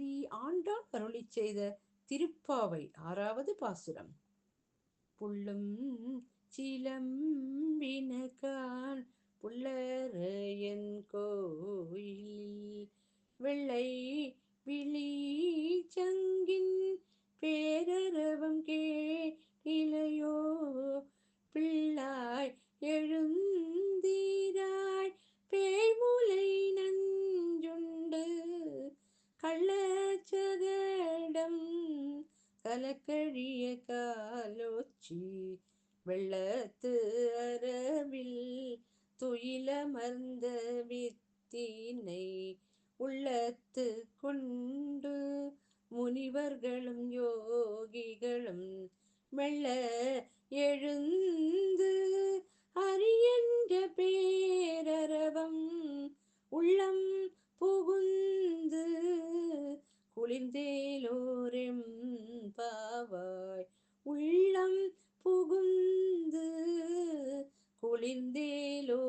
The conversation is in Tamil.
திருப்பதி ஆண்டாள் அருளி செய்த திருப்பாவை. ஆறாவது பாசுரம். புள்ளும் சிலம்பினகான் புள்ளரையன் கோயில் வெள்ளை விழி கலக்கழிய காலோச்சி. வெள்ளத்து அரவில் துயிலமர்ந்த வித்தினை உள்ளத்து கொண்டு முனிவர்களும் யோகிகளும் மெல்ல எழுந்து அரியன்ற பேரரவம் உள்ளம் புகுந்து குளிர்ந்தேலோரெம் ഒളിന്തേലോരെമ്പാവാ